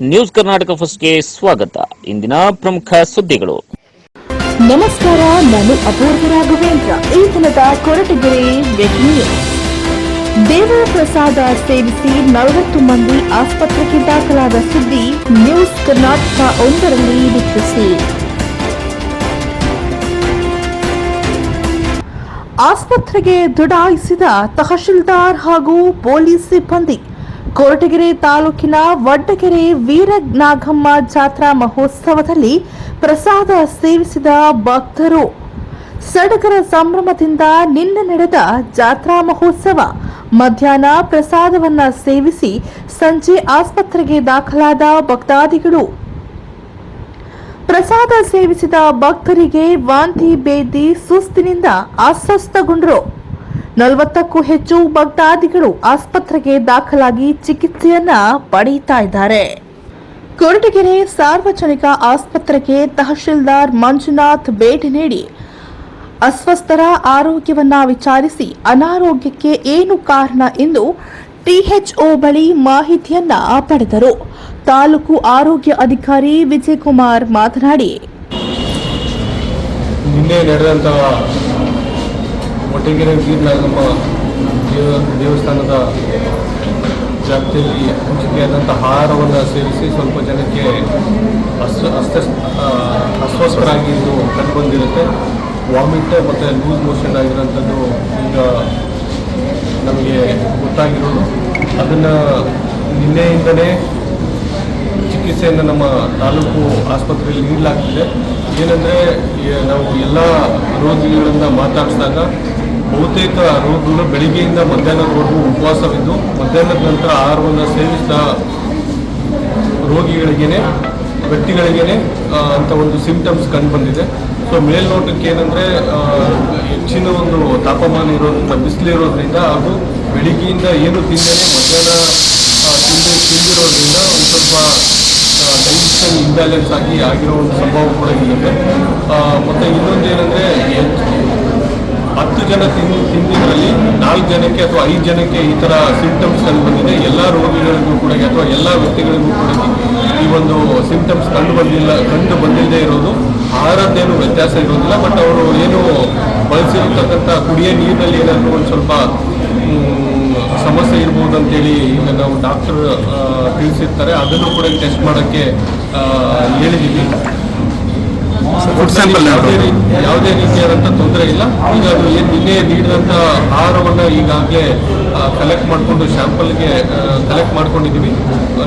News Karnataka ಫಸ್ಟ್ಗೆ ಸ್ವಾಗತ. ಇಂದಿನ ಪ್ರಮುಖ ಸುದ್ದಿಗಳು. ನಮಸ್ಕಾರ, ನಾನು ಅಪೂರ್ವ ರಾಘವೇಂದ್ರ. ಈ ದಿನದ ಕೊರಟಗೆರೆ ದೇವರ ಪ್ರಸಾದ ಸೇವಿಸಿ ನಲವತ್ತು ಮಂದಿ ಆಸ್ಪತ್ರೆಗೆ ದಾಖಲಾದ ಸುದ್ದಿ ನ್ಯೂಸ್ ಕರ್ನಾಟಕ ಒಂದರಲ್ಲಿ ವೀಕ್ಷಿಸಿ ಆಸ್ಪತ್ರೆಗೆ ದುಡಾಯಿಸಿದ ತಹಶೀಲ್ದಾರ್ ಹಾಗೂ ಪೊಲೀಸ್ ಸಿಬ್ಬಂದಿ ಕೊರಟಗೆರೆ ತಾಲೂಕಿನ ವಡ್ಡಗೆರೆ ವೀರನಾಗಮ್ಮ ಜಾತ್ರಾ ಮಹೋತ್ಸವದಲ್ಲಿ ಪ್ರಸಾದ ಸೇವಿಸಿದ ಭಕ್ತರು. ಸಡಗರ ಸಂಭ್ರಮದಿಂದ ನಿನ್ನೆ ನಡೆದ ಜಾತ್ರಾ ಮಹೋತ್ಸವ ಮಧ್ಯಾಹ್ನ ಪ್ರಸಾದವನ್ನ ಸೇವಿಸಿ ಸಂಜೆ ಆಸ್ಪತ್ರೆಗೆ ದಾಖಲಾದ ಭಕ್ತಾದಿಗಳು. ಪ್ರಸಾದ ಸೇವಿಸಿದ ಭಕ್ತರಿಗೆ ವಾಂತಿ ಬೇದಿ ಸುಸ್ತಿನಿಂದ ಅಸ್ವಸ್ಥಗೊಂಡರು. ನಲವತ್ತಕ್ಕೂ ಹೆಚ್ಚು ಭಕ್ತಾದಿಗಳು ಆಸ್ಪತ್ರೆಗೆ ದಾಖಲಾಗಿ ಚಿಕಿತ್ಸೆಯನ್ನ ಪಡೆಯುತ್ತಾ ಇದ್ದಾರೆ. ಕೊರಟಗೆರೆ ಸಾರ್ವಜನಿಕ ಆಸ್ಪತ್ರೆಗೆ ತಹಶೀಲ್ದಾರ್ ಮಂಜುನಾಥ್ ಭೇಟಿ ನೀಡಿ ಅಸ್ವಸ್ಥರ ಆರೋಗ್ಯವನ್ನ ವಿಚಾರಿಸಿ ಅನಾರೋಗ್ಯಕ್ಕೆ ಏನು ಕಾರಣ ಎಂದು ಟಿಎಚ್ಒ ಬಳಿ ಮಾಹಿತಿಯನ್ನ ಪಡೆದರು. ತಾಲೂಕು ಆರೋಗ್ಯ ಅಧಿಕಾರಿ ವಿಜಯಕುಮಾರ್ ಮಾತನಾಡಿ. ನಿನ್ನೆ ನಡೆದಂಥ ಒಟ್ಟಗೆರೆ ವೀರನಾಗಮ್ಮ ದೇವ, ದೇವಸ್ಥಾನದ ಜಾಗದಲ್ಲಿ ಹಂಚಿಕೆಯಾದಂಥ ಆಹಾರವನ್ನು ಸೇವಿಸಿ ಸ್ವಲ್ಪ ಜನಕ್ಕೆ ಅಸ್ವ, ಅಸ್ತ ಅಸ್ವಸ್ಥರಾಗಿ ಇದು ಕಂಡುಬಂದಿರುತ್ತೆ. ವಾಮಿಟ್ ಮತ್ತು ಲೂಸ್ ಮೋಷನ್ ಆಗಿರೋಂಥದ್ದು ಈಗ ನಮಗೆ ಗೊತ್ತಾಗಿರೋದು. ಅದನ್ನು ನಿನ್ನೆಯಿಂದಲೇ ಚಿಕಿತ್ಸೆಯನ್ನು ನಮ್ಮ ತಾಲೂಕು ಆಸ್ಪತ್ರೆಯಲ್ಲಿ ನೀಡಲಾಗ್ತಿದೆ. ಏನಂದರೆ ನಾವು ಎಲ್ಲ ರೋಗಿಗಳನ್ನು ಮಾತಾಡಿಸಿದಾಗ ಬಹುತೇಕ ರೋಗಿಗಳು ಬೆಳಿಗ್ಗೆಯಿಂದ ಮಧ್ಯಾಹ್ನದವರೆಗೂ ಉಪವಾಸವಿದ್ದು, ಮಧ್ಯಾಹ್ನದ ನಂತರ ಆಹಾರವನ್ನು ಸೇವಿಸಿದ ರೋಗಿಗಳಿಗೇನೆ, ವ್ಯಕ್ತಿಗಳಿಗೇನೆ ಅಂತ ಒಂದು ಸಿಂಪ್ಟಮ್ಸ್ ಕಂಡು ಬಂದಿದೆ. ಸೊ ಮೇಲ್ನೋಟಕ್ಕೆ ಏನಂದರೆ ಹೆಚ್ಚಿನ ಒಂದು ತಾಪಮಾನ ಇರೋದ್ರಿಂದ ಬಿಸಿಲಿರೋದ್ರಿಂದ ಹಾಗೂ ಬೆಳಿಗ್ಗೆಯಿಂದ ಏನು ತಿಂದೇ ಮಧ್ಯಾಹ್ನ ತಿಂದು, ತಿಂದಿರೋದ್ರಿಂದ ಒಂದು ಸ್ವಲ್ಪ ಡೈಜೆಷನ್ ಇಂಬ್ಯಾಲೆನ್ಸ್ ಆಗಿ ಆಗಿರೋ ಒಂದು ಸಂಭವ ಕೂಡ ಇರುತ್ತೆ. ಮತ್ತೆ ಇನ್ನೊಂದು ಏನಂದರೆ ಹತ್ತು ಜನ ತಿಂದು ತಿಂದಿದ್ರಲ್ಲಿ ನಾಲ್ಕು ಜನಕ್ಕೆ ಅಥವಾ ಐದು ಜನಕ್ಕೆ ಈ ಥರ ಸಿಂಪ್ಟಮ್ಸ್ ಕಂಡು ಬಂದಿದೆ. ಎಲ್ಲ ರೋಗಿಗಳಿಗೂ ಕೂಡ ಅಥವಾ ಎಲ್ಲ ವ್ಯಕ್ತಿಗಳಿಗೂ ಕೂಡ ಈ ಒಂದು ಸಿಂಟಮ್ಸ್ ಕಂಡು ಬಂದಿಲ್ಲ, ಕಂಡು ಬಂದಿಲ್ಲದೆ ಇರೋದು. ಆಹಾರದ್ದೇನು ವ್ಯತ್ಯಾಸ ಇರೋದಿಲ್ಲ. ಬಟ್ ಅವರು ಏನು ಬಳಸಿರ್ತಕ್ಕಂಥ ಕುಡಿಯೋ ನೀರಿನಲ್ಲಿ ಏನಾದರೂ ಒಂದು ಸ್ವಲ್ಪ ಸಮಸ್ಯೆ ಇರ್ಬೋದು ಅಂತೇಳಿ ಈಗ ನಾವು ಡಾಕ್ಟರ್ ತಿಳಿಸಿರ್ತಾರೆ. ಅದನ್ನು ಕೂಡ ಟೆಸ್ಟ್ ಮಾಡೋಕ್ಕೆ ಹೇಳಿದ್ದೀವಿ ಫುಡ್ ಸ್ಯಾಂಪಲ್ ಯಾವುದೇ ರೀತಿಯಾದಂಥ ತೊಂದರೆ ಇಲ್ಲ. ಈಗ ಅದು ಏನು ನಿನ್ನೆ ನೀಡಿದಂಥ ಆಹಾರವನ್ನ ಈಗಾಗಲೇ ಕಲೆಕ್ಟ್ ಮಾಡಿಕೊಂಡು ಶ್ಯಾಂಪಲ್ಗೆ ಕಲೆಕ್ಟ್ ಮಾಡ್ಕೊಂಡಿದ್ದೀವಿ.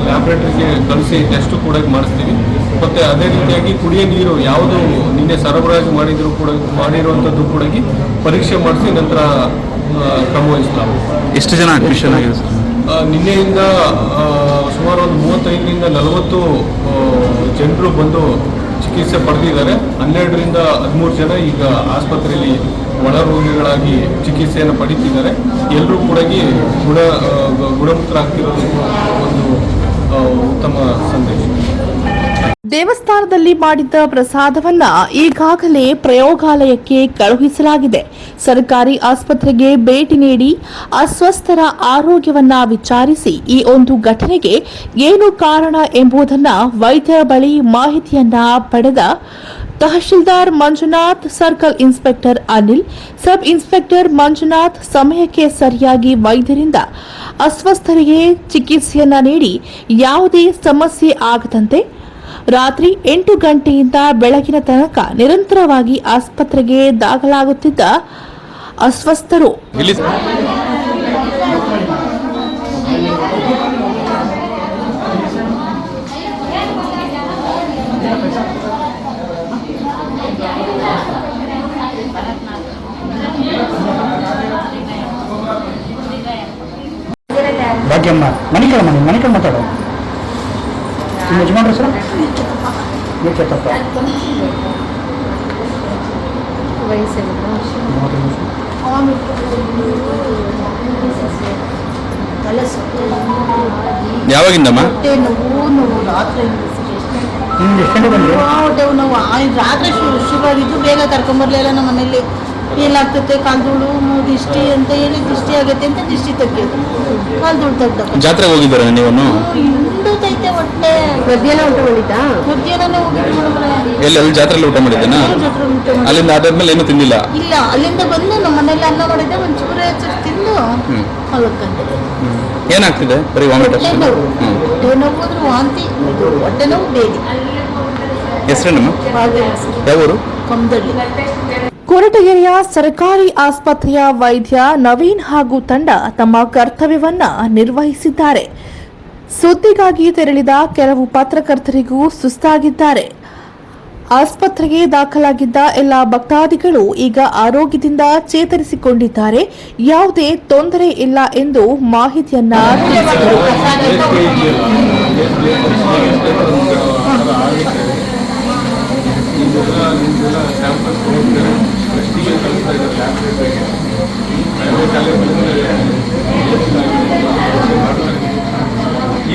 ಲ್ಯಾಬ್ರೇಟರಿಗೆ ಕಳಿಸಿ ಟೆಸ್ಟ್ ಕೂಡ ಮಾಡಿಸ್ತೀವಿ. ಮತ್ತೆ ಅದೇ ರೀತಿಯಾಗಿ ಕುಡಿಯೋ ನೀರು ಯಾವುದು ನಿನ್ನೆ ಸರಬರಾಜು ಮಾಡಿದ್ರು ಕೂಡ ಮಾಡಿರುವಂಥದ್ದು ಕೂಡ ಪರೀಕ್ಷೆ ಮಾಡಿಸಿ ನಂತರ ಕ್ರಮ ವಹಿಸ್ತಾವೆ ಎಷ್ಟು ಜನ ಅಡ್ಮಿಷನ್ ಆಗಿದೆ ಸರ್? ನಿನ್ನೆಯಿಂದ ಸುಮಾರು ಒಂದು ಮೂವತ್ತೈದರಿಂದ ನಲವತ್ತು ಜನರು ಬಂದು ಚಿಕಿತ್ಸೆ ಪಡೆದಿದ್ದಾರೆ. ಹನ್ನೆರಡರಿಂದ ಹದಿಮೂರು ಜನ ಈಗ ಆಸ್ಪತ್ರೆಯಲ್ಲಿ ಒಳ ರೋಗಿಗಳಾಗಿ ಚಿಕಿತ್ಸೆಯನ್ನು ಪಡೀತಿದ್ದಾರೆ. ಎಲ್ಲರೂ ಕೂಡ ಗುಣ ಗುಣಮುಖರಾಗ್ತಿರೋದು ಒಂದು ಉತ್ತಮ ಸಂದೇಶ. ದೇವಸ್ಥಾನದಲ್ಲಿ ಮಾಡಿದ್ದ ಪ್ರಸಾದವನ್ನ ಈಗಾಗಲೇ ಪ್ರಯೋಗಾಲಯಕ್ಕೆ ಕಳುಹಿಸಲಾಗಿದೆ. ಸರ್ಕಾರಿ ಆಸ್ಪತ್ರೆಗೆ ಭೇಟಿ ನೀಡಿ ಅಸ್ವಸ್ಥರ ಆರೋಗ್ಯವನ್ನ ವಿಚಾರಿಸಿ ಈ ಒಂದು ಘಟನೆಗೆ ಏನು ಕಾರಣ ಎಂಬುದನ್ನ ವೈದ್ಯರ ಬಳಿ ಮಾಹಿತಿಯನ್ನ ಪಡೆದ tahsildar Manjunath, circle inspector Anil, sub inspector Manjunath ಸಮಯಕ್ಕೆ ಸರಿಯಾಗಿ ವೈದ್ಯರಿಂದ ಅಸ್ವಸ್ಥರಿಗೆ ಚಿಕಿತ್ಸೆಯನ್ನ ನೀಡಿ ಯಾವುದೇ ಸಮಸ್ಯೆ ಆಗದಂತೆ ರಾತ್ರಿ ಎಂಟು ಗಂಟೆಯಿಂದ ಬೆಳಗಿನ ತನಕ ನಿರಂತರವಾಗಿ ಆಸ್ಪತ್ರೆಗೆ ದಾಖಲಾಗುತ್ತಿದ್ದ ಅಸ್ವಸ್ಥರು. ಭಾಗ್ಯಮ್ಮ ಮಣಿಕಲ್ ಮನೆ ಮಾತಾಡು. ನಿಮ್ಮ ಯಜಮಾನ್ರ ಸರ್ ನೀವು. ಯಾವಾಗಿಂದಮ್ಮ? ಹೊಟ್ಟೆ ನೋವು ನೋವು ರಾತ್ರಿ ನಿಮ್ಗೆ ಎಷ್ಟು ಗಂಟೆ ಬಂದ್ರಿ? ಹೊಟ್ಟೆ ನೋವು. ಆ- ರಾತ್ರಿ ಬೇಗ ಕರ್ಕೊಂಬರ್ಲಿಲ್ಲ ನಮ್ಮ ಮನೇಲಿ. ಏನಾಗ್ತತೆ ಕಾಲ್ದೂಳು ಮೂ- ದಿಷ್ಟಿ ಅಂತ ಹೇಳಿ ದಿಷ್ಟಿ ಆಗತ್ತೆ ಅಂತ ದಿಷ್ಟಿ ತೆಗಿಯೋದು. ಕಾಲ್ದೂಳು ತಗ್ದ ಜಾತ್ರೆಗೆ ಹೋಗಿದ್ದಾರೆ ನೀವನ್ನು ಹಿಂಡುತ್ತೈತೆ ಹೊಟ್ಟೆ. ಮಧ್ಯಾಹ್ನ ಊಟ ಮಾಡಿದ್ದಾ? ಮಧ್ಯಾಹ್ನನೇ ಹೋಗಿದ್ದು ಮೇಡಮ್ ಎಲ್ಲಿ ಅಲ್ಲಿ ಜಾತ್ರೆಯಲ್ಲಿ ಊಟ ಮಾಡಿದ್ದೇನಾ? ಅಲ್ಲಿಂದ ಅದಾದ್ಮೇಲೆ ಏನು ತಿಂದಿಲ್ಲ? ಇಲ್ಲ ಅಲ್ಲಿಂದ ಬಂದು ನಮ್ಮ ಮನೇಲಿ ಅನ್ನ ಮಾಡಿದ್ದೆ ಒಂಚೂರು ಹೆಚ್ಚು ತಿಂದು ಹ್ಮ್. ಮಲ್ಕೊಂಡೆ ಏನಾಗ್ತಿದೆ? ಬರೀ ವಾಮಿಟ್ ಹೊಟ್ಟೆ ಅಷ್ಟೇ ನೋವು. ಹೊಟ್ಟೆ ನೋವು ಅಂದ್ರೆ ವಾಂತಿ ಇದು ಹೊಟ್ಟೆ ನೋವು ಬೇದಿ. ಹೆಸರೇನಮ್ಮ ಯಾವ ಊರು? ಕೊರಟಗೆರೆಯ ಸರ್ಕಾರಿ ಆಸ್ಪತ್ರೆಯ ವೈದ್ಯ ನವೀನ್ ಹಾಗೂ ತಂಡ ತಮ್ಮ ಕರ್ತವ್ಯವನ್ನ ನಿರ್ವಹಿಸಿದ್ದಾರೆ. ಸುದ್ದಿಗಾಗಿ ತೆರಳಿದ ಕೆಲವು ಪತ್ರಕರ್ತರಿಗೂ ಸುಸ್ತಾಗಿದ್ದಾರೆ. ಆಸ್ಪತ್ರೆಗೆ ದಾಖಲಾಗಿದ್ದ ಎಲ್ಲ ಭಕ್ತಾದಿಗಳು ಈಗ ಆರೋಗ್ಯದಿಂದ ಚೇತರಿಸಿಕೊಂಡಿದ್ದಾರೆ. ಯಾವುದೇ ತೊಂದರೆ ಇಲ್ಲ ಎಂದು ಮಾಹಿತಿಯನ್ನ ತಿಳಿಸಿದರು.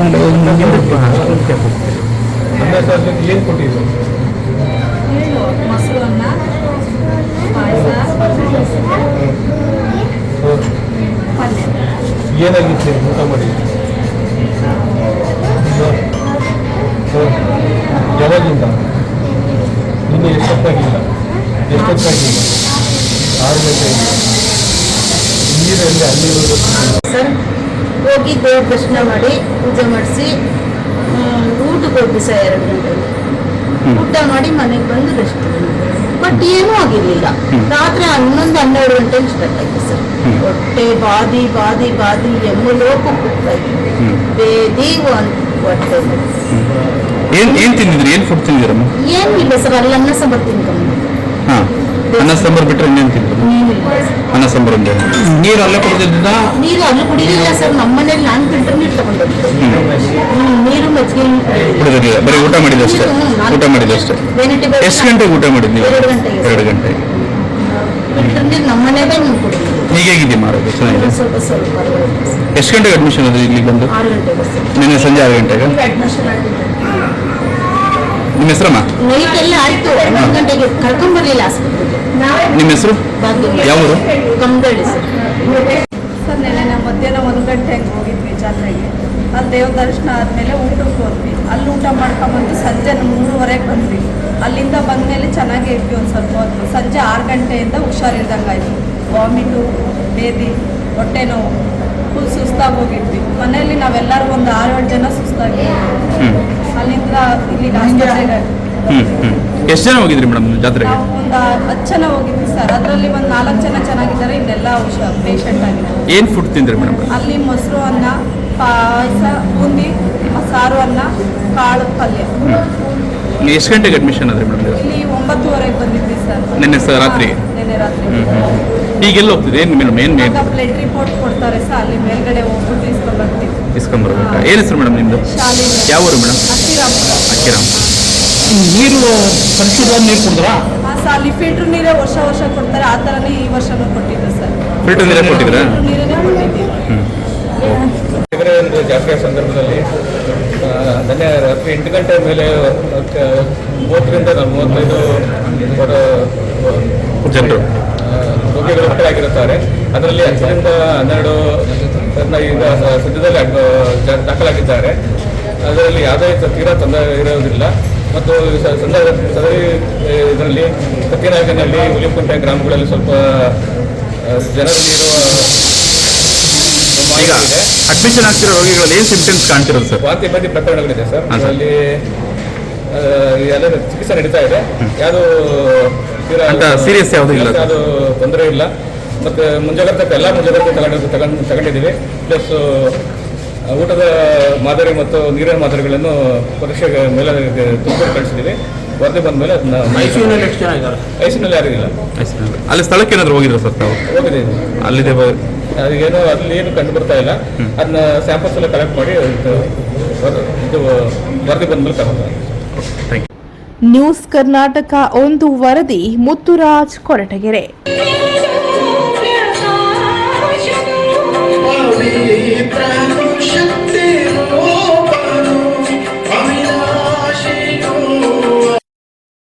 ಏನು ಕೊಟ್ಟಿದ್ರು ಮೊಸರನ್ನ ಪಾಯಸ ಏನಾಗಿತ್ತು ಊಟ ಮಾಡಿ ಯಾವಾಗಿಂದ ಇನ್ನು ಎಷ್ಟೊತ್ತಾಗಿಲ್ಲ ಎಷ್ಟೊತ್ತಾಗಿಲ್ಲ ಆರು ಗಂಟೆಯಿಂದ ನೀರಲ್ಲಿ ಅಲ್ಲಿ ಸರ್ ಹೋಗಿ ದೇವ್ರ ದರ್ಶನ ಮಾಡಿ ಪೂಜೆ ಮಾಡಿಸಿ ಊಟಕ್ಕೆ ಹೋಗಿ ಸರ್ ಎರಡು ಗಂಟೆಗೆ. ಊಟ ಮಾಡಿ ಮನೆಗೆ ಬಂದು ರೆಸ್ಟ್ ಬಟ್ ಏನೂ ಆಗಿರ್ಲಿಲ್ಲ. ರಾತ್ರಿ ಹನ್ನೊಂದು ಹನ್ನೆರಡು ಗಂಟೆಗೆ ಸ್ಟಾರ್ಟ್ ಆಯ್ತು ಸರ್. ಹೊಟ್ಟೆ ಬಾದಿ ಬಾದಿ ಬಾದಿ ಎಮ್ಮ ಲೋಕ ಹೋಗ್ತಾ ಇತ್ತು. ಬೇದಿ ಹೊಟ್ಟೆ. ಏನ್ ಏನ್ ತಿಂದಿದ್ರಿ? ಏನ್ ಫುಡ್ ತಿಂದಿರಮ್ಮ? ಏನ್ ಇಲ್ಲ ಸರ್ ಅಲ್ಲಿ ಅನ್ನ ಸಾಂಬಾರ್ ತಿನ್ಕೊಂಡು ಹಾ. ಅನ್ನ ಸಾಂಬಾರು ಬಿಟ್ರೆ ಇನ್ನೇನು ತಿಂದ್ರು ಅನ್ನ ಸಾಂಬಾರು ಅಂದ್ರೆ? ನೀರು ಅಲ್ಲೇ ಕುಡಿದಿದ್ದ? ನೀರು ಅಲ್ಲಿ ಕುಡಿಲಿಲ್ಲ ಸರ್. ನಮ್ಮ ಮನೇಲಿ ನಾನು ಫಿಲ್ಟರ್ ನೀರು ತಗೊಂಡೋಗಿದ್ದೆ ನೀರು ಮಜ್ಜಿಗೆ. ಕುಡಿದಿರ್ಲಿಲ್ಲ ಬರೀ ಊಟ ಮಾಡಿದಷ್ಟೇ ಊಟ ಮಾಡಿದಷ್ಟೇ ಅಷ್ಟೇ. ಎಷ್ಟು ಗಂಟೆಗೆ ಊಟ ಮಾಡಿದ್ ನೀವು? ಎರಡು ಗಂಟೆಗೆ. ಫಿಲ್ಟರ್ ನೀರು ನಮ್ಮ ಮನೆಯಲ್ಲೇ ನೀವು ಈಗ ಹೇಗಿದೆ ಮಾಡೋದು ಚೆನ್ನಾಗಿದೆ. ಎಷ್ಟು ಗಂಟೆಗೆ ಅಡ್ಮಿಷನ್ ಅದು ಇಲ್ಲಿ ಬಂದು? ಆರು ಗಂಟೆಗೆ. ಸರ್ ನಿನ್ನೆ ಸಂಜೆ ಆರು ಗಂಟೆಗೆ? ನಿಮ್ಮ ಹೆಸರಮ್ಮ? ನೈಟ್ ಎಲ್ಲ ಆಯ್ತು. ಹನ್ನೊಂದು ಗಂಟೆಗೆ ಕರ್ಕೊಂಡ್ ಬರ್ಲಿಲ್ಲ ನಿಮ್ಮ ಹೆಸರು? ಭಾಗ್ಯ ಯಾವ ಊರು ಕಮ್ಮದಳ್ಳಿ ಸರ್. ನಾವು ಮಧ್ಯಾಹ್ನ ಒಂದು ಗಂಟೆ ಹಂಗೆ ಹೋಗಿದ್ವಿ ಜಾತ್ರೆಗೆ. ಅಲ್ಲಿ ದೇವ್ರ ದರ್ಶನ ಆದಮೇಲೆ ಊಟಕ್ಕೆ ಹೋದ್ವಿ. ಅಲ್ಲಿ ಊಟ ಮಾಡ್ಕೊಂಬಂದು ಸಂಜೆ ಮೂರುವರೆಗೆ ಬಂದ್ವಿ. ಅಲ್ಲಿಂದ ಬಂದಮೇಲೆ ಚೆನ್ನಾಗೇ ಇದ್ವಿ ಒಂದು ಸ್ವಲ್ಪ ಹೊತ್ತು. ಸಂಜೆ ಆರು ಗಂಟೆಯಿಂದ ಹುಷಾರಿಲ್ದಂಗೆ ಆಯಿತು ವಾಮಿಟು ಬೇದಿ ಹೊಟ್ಟೆ ನೋವು ಫುಲ್ ಸುಸ್ತಾಗಿ ಹೋಗಿದ್ವಿ. ಮನೆಯಲ್ಲಿ ನಾವೆಲ್ಲರೂ ಒಂದು ಆರು ಏಳು ಜನ ಸುಸ್ತಾಗಿ ಆಸ್ಪತ್ರೆಗೆ ಹ್ಮ್ ಹ್ಮ್. ಎಷ್ಟು ಜನ ಹೋಗಿದ್ರಿ ಮೇಡಮ್ ಜಾತ್ರೆಗೆ? ಒಂದು ಹತ್ತು ಜನ ಹೋಗಿದ್ವಿ ಸರ್ ಅದರಲ್ಲಿ ಒಂದು ನಾಲ್ಕು ಜನ ಚೆನ್ನಾಗಿದ್ದಾರೆ ಇನ್ನೆಲ್ಲ ಪೇಷಂಟ್ ಆಗಿದ್ದಾರೆ. ಏನು ಫುಡ್ ತಿಂದ್ರಿ ಮೇಡಮ್? ಅಲ್ಲಿ ಮೊಸರು ಅನ್ನ ಪಾಯಸ ಬೂಂದಿ ಸಾರು ಅನ್ನ ಕಾಳು ಪಲ್ಯ. ಎಷ್ಟು ಗಂಟೆಗೆ ಅಡ್ಮಿಷನ್ ಆದ್ರೆ ಮೇಡಮ್ ಇಲ್ಲಿ ಒಂಬತ್ತುವರೆಗೆ ಬಂದಿದ್ವಿ ಸರ್ ನಿನ್ನೆ ಸರ್ ರಾತ್ರಿ? ನಿನ್ನೆ ರಾತ್ರಿ. ಹ್ಮ್ ಹ್ಮ್. ಈಗ ಎಲ್ಲಿ ಹೋಗ್ತಿದೆ ಏನು ಮೇಡಮ್ ಏನು ಬ್ಲಡ್ ರಿಪೋರ್ಟ್ ಕೊಡ್ತಾರೆ ಸರ್ ಅಲ್ಲಿ ಮೇಲ್ಗಡೆ ಹೋಗ್ಬಿಟ್ಟು ಇಸ್ಕೊಂಬರ್ಬೇಕಾ ಏನು ಹೆಸರು ಮೇಡಮ್ ನಿಮ್ಮದು ಯಾವ ಊರು ಮೇಡಮ್? ಅಕ್ಕಿರಾಮ್. ನೀರು ಪರಿಶುದ್ಧವಾದ ನೀರು ಕುಡಿದ್ರಾ ಅಲ್ಲಿ ಫಿಲ್ಟ್ರ್ ನೀರೇ ವರ್ಷ ವರ್ಷ ಕೊಡ್ತಾರೆ. ಆ ಥರನೇ ಈ ವರ್ಷನೂ ಕೊಟ್ಟಿದ್ದೆ ಸರ್. ಫಿಲ್ಟರ್ ನೀರೇ ಕೊಟ್ಟಿದ್ರಾ ನೀರೇ ಕೊಟ್ಟಿದ್ದೀವಿ ಬೇರೆ ಒಂದು ಜಾತ್ರೆಯ ಸಂದರ್ಭದಲ್ಲಿ ಆ, ನೆನ್ನೆ ರಾತ್ರಿ ಎಂಟು ಗಂಟೆ ಮೇಲೆ ಆ, ಮೂವತ್ತರಿಂದ ನಾನು ಮೂವತ್ತೈದು ಬರೋ ಜನರು ಆ, ರೋಗಿಗಳು ಭರ್ತಿಯಾಗಿರುತ್ತಾರೆ ಅದರಲ್ಲಿ ಹತ್ತರಿಂದ ಹನ್ನೆರಡು ಜನ ಈಗ ಸ- ಸದ್ಯದಲ್ಲಿ ಅಡ್- ಜ- ದಾಖಲಾಗಿದ್ದಾರೆ ಅದರಲ್ಲಿ ಆದಾಯ ತೀರಾ ತೊಂದರೆ ಇರೋದಿಲ್ಲ. ಮತ್ತು ಸದರಿ ಇದರಲ್ಲಿ ಸತ್ಯನಾಗನಲ್ಲಿ ಹುಲಿಕುಂಟೆ ಗ್ರಾಮಗಳಲ್ಲಿ ಸ್ವಲ್ಪ ಜನರಲ್ಲಿ ಇರುವ ಈಗ ಅಡ್ಮಿಷನ್ ಆಗ್ತಿರೋ ರೋಗಿಗಳಲ್ಲಿ ಏನು ಸಿಂಪ್ಟಮ್ಸ್ ಕಾಣ್ತಿರೋದು ಸರ್ ವಾಂತಿ ಬಾತಿ ಪ್ರಕರಣಗಳಿದೆ ಸರ್. ಅದರಲ್ಲಿ ಎಲ್ಲ ಚಿಕಿತ್ಸೆ ನಡೀತಾ ಇದೆ. ಯಾವುದು ತೀರಾ ಸೀರಿಯಸ್ ಯಾವುದೂ ಇಲ್ಲ? ಅದು ತೊಂದರೆ ಇಲ್ಲ. ಮತ್ತೆ ಮುಂಜಾಗ್ರತೆ ಎಲ್ಲ ಮುಂಜಾಗ್ರತೆ ತಗೊಂಡು ತಗೊಂಡು ತಗೊಂಡಿದ್ದೀವಿ. ಪ್ಲಸ್ ಊಟದ ಮಾದರಿ ಮತ್ತು ನೀರಿನ ಮಾದರಿಗಳನ್ನು ಪರೀಕ್ಷೆ ಮೇಲೆ ತುಂಬಿಕೊಂಡು ಕಳಿಸಿದ್ದೀವಿ. ವರದಿ ಬಂದ ಮೇಲೆ ಅದನ್ನ ಮೈಸೂರಿನಲ್ಲಿ ಎಷ್ಟು ಜನ ಇದ್ದಾರೆ? ಮೈಸೂರಿನಲ್ಲಿ ಯಾರಿಗೂ ಇಲ್ಲ. ಅಲ್ಲಿ ಸ್ಥಳಕ್ಕೆ ಏನಾದರೂ ಹೋಗಿದ್ರು ಸರ್ ತಾವು? ಹೋಗಿದ್ದೀನಿ ಅಲ್ಲಿದೆ ಅದೇನು ಅಲ್ಲಿ ಏನು ಕಂಡು ಬರ್ತಾ ಇಲ್ಲ. ಅದನ್ನ ಸ್ಯಾಂಪಲ್ಸ್ ಎಲ್ಲ ಕಲೆಕ್ಟ್ ಮಾಡಿ ಇದು ವರದಿ ಬಂದ ಮೇಲೆ ತಗೊಂಡು ನ್ಯೂಸ್ ಕರ್ನಾಟಕ ಒಂದು ವರದಿ ಮುತ್ತುರಾಜ್ ಕೊರಟಗೆರೆ.